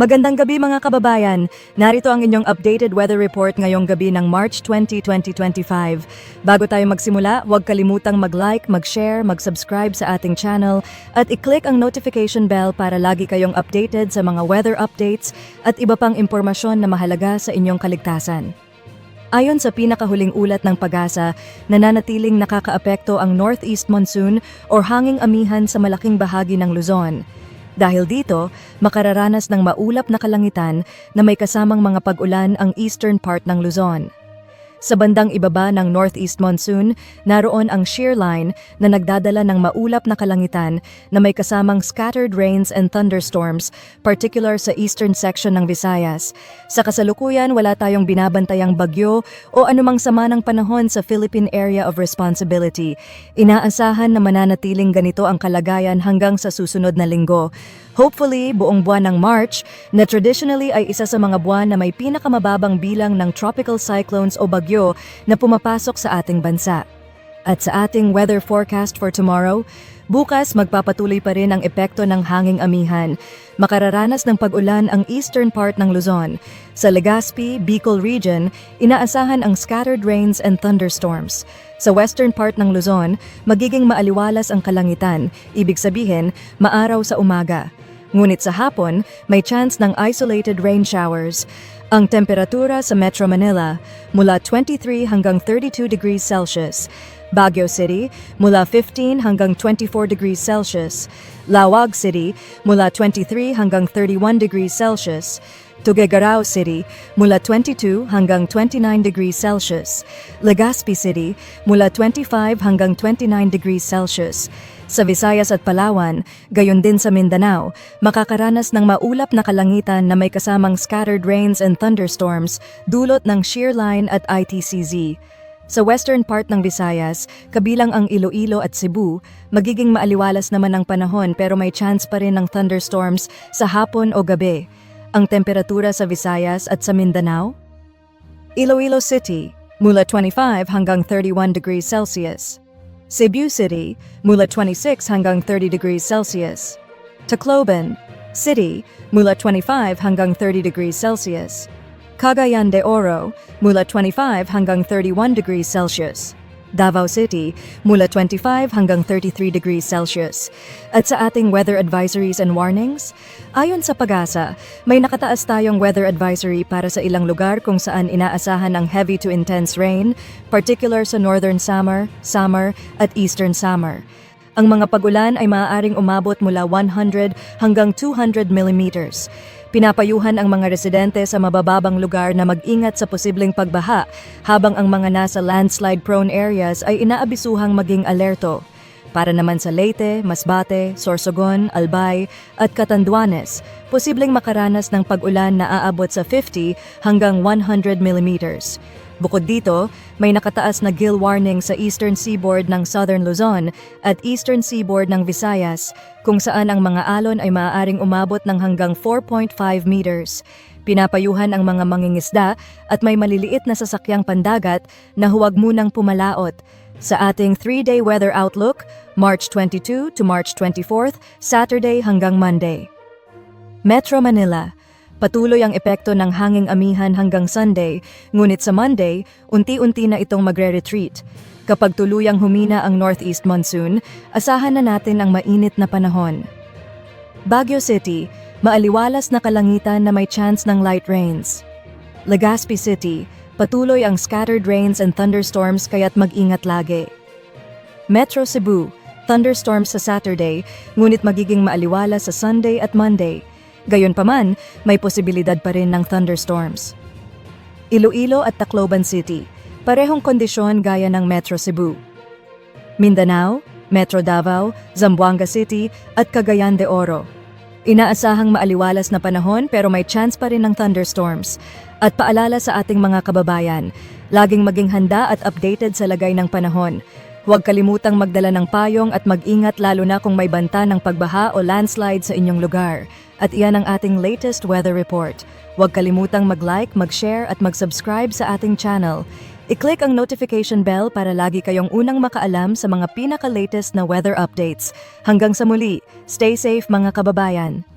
Magandang gabi mga kababayan. Narito ang inyong updated weather report ngayong gabi ng March 20, 2025. Bago tayo magsimula, huwag kalimutang mag-like, mag-share, mag-subscribe sa ating channel at i-click ang notification bell para lagi kayong updated sa mga weather updates at iba pang impormasyon na mahalaga sa inyong kaligtasan. Ayon sa pinakahuling ulat ng pag-asa, nananatiling nakakaapekto ang northeast monsoon or hanging amihan sa malaking bahagi ng Luzon. Dahil dito, makararanas ng maulap na kalangitan na may kasamang mga pag-ulan ang eastern part ng Luzon. Sa bandang ibaba ng northeast monsoon, naroon ang shear line na nagdadala ng maulap na kalangitan na may kasamang scattered rains and thunderstorms, particular sa eastern section ng Visayas. Sa kasalukuyan, wala tayong binabantayang bagyo o anumang sama ng panahon sa Philippine Area of Responsibility. Inaasahan na mananatiling ganito ang kalagayan hanggang sa susunod na linggo. Hopefully, buong buwan ng March, na traditionally ay isa sa mga buwan na may pinakamababang bilang ng tropical cyclones o bagyo na pumapasok sa ating bansa. At sa ating weather forecast for tomorrow, bukas magpapatuloy pa rin ang epekto ng hanging amihan. Makararanas ng pag-ulan ang eastern part ng Luzon. Sa Legazpi, Bicol region, inaasahan ang scattered rains and thunderstorms. Sa western part ng Luzon, magiging maaliwalas ang kalangitan, ibig sabihin, maaraw sa umaga. Ngunit sa hapon, may chance ng isolated rain showers. Ang temperatura sa Metro Manila mula 23 hanggang 32 degrees Celsius. Baguio City mula 15 hanggang 24 degrees Celsius. Lawag City mula 23 hanggang 31 degrees Celsius. Tuguegarao City mula 22 hanggang 29 degrees Celsius. Legazpi City mula 25 hanggang 29 degrees Celsius. Sa Visayas at Palawan, gayon din sa Mindanao, makakaranas ng maulap na kalangitan na may kasamang scattered rains and thunderstorms dulot ng shear line at ITCZ. Sa western part ng Visayas, kabilang ang Iloilo at Cebu, magiging maaliwalas naman ang panahon pero may chance pa rin ng thunderstorms sa hapon o gabi. Ang temperatura sa Visayas at sa Mindanao? Iloilo City, mula 25 hanggang 31 degrees Celsius. Cebu City, mula 26 hanggang 30 degrees Celsius. Tacloban, City, mula 25 hanggang 30 degrees Celsius. Cagayan de Oro, mula 25 hanggang 31 degrees Celsius. Davao City, mula 25 hanggang 33 degrees Celsius. At sa ating weather advisories and warnings, ayon sa pag-asa, may nakataas tayong weather advisory para sa ilang lugar kung saan inaasahan ang heavy to intense rain, particular sa northern summer, summer, at eastern summer. Ang mga pagulan ay maaaring umabot mula 100 hanggang 200 millimeters. Pinapayuhan ang mga residente sa mabababang lugar na mag-ingat sa posibleng pagbaha, habang ang mga nasa landslide-prone areas ay inaabisuhang maging alerto. Para naman sa Leyte, Masbate, Sorsogon, Albay at Catanduanes, posibleng makaranas ng pag-ulan na aabot sa 50 hanggang 100 millimeters. Bukod dito, may nakataas na gill warning sa eastern seaboard ng southern Luzon at eastern seaboard ng Visayas, kung saan ang mga alon ay maaaring umabot ng hanggang 4.5 meters. Pinapayuhan ang mga mangingisda at may maliliit na sasakyang pandagat na huwag munang pumalaot. Sa ating 3-day weather outlook, March 22 to March 24th, Saturday hanggang Monday. Metro Manila, Patuloy ang epekto ng hanging amihan hanggang Sunday, ngunit sa Monday, unti-unti na itong magre-retreat. Kapag tuluyang humina ang northeast monsoon, asahan na natin ang mainit na panahon. Baguio City, maaliwalas na kalangitan na may chance ng light rains. Legazpi City, patuloy ang scattered rains and thunderstorms kaya't mag-ingat lagi. Metro Cebu, thunderstorms sa Saturday, ngunit magiging maaliwalas sa Sunday at Monday. Gayunpaman, may posibilidad pa rin ng thunderstorms. Iloilo at Tacloban City, parehong kondisyon gaya ng Metro Cebu. Mindanao, Metro Davao, Zamboanga City at Cagayan de Oro. Inaasahang maaliwalas na panahon pero may chance pa rin ng thunderstorms. At paalala sa ating mga kababayan, laging maging handa at updated sa lagay ng panahon. Huwag kalimutang magdala ng payong at mag-ingat lalo na kung may banta ng pagbaha o landslide sa inyong lugar. At iyan ang ating latest weather report. Huwag kalimutang mag-like, mag-share at mag-subscribe sa ating channel. I-click ang notification bell para lagi kayong unang makaalam sa mga pinaka-latest na weather updates. Hanggang sa muli, stay safe mga kababayan.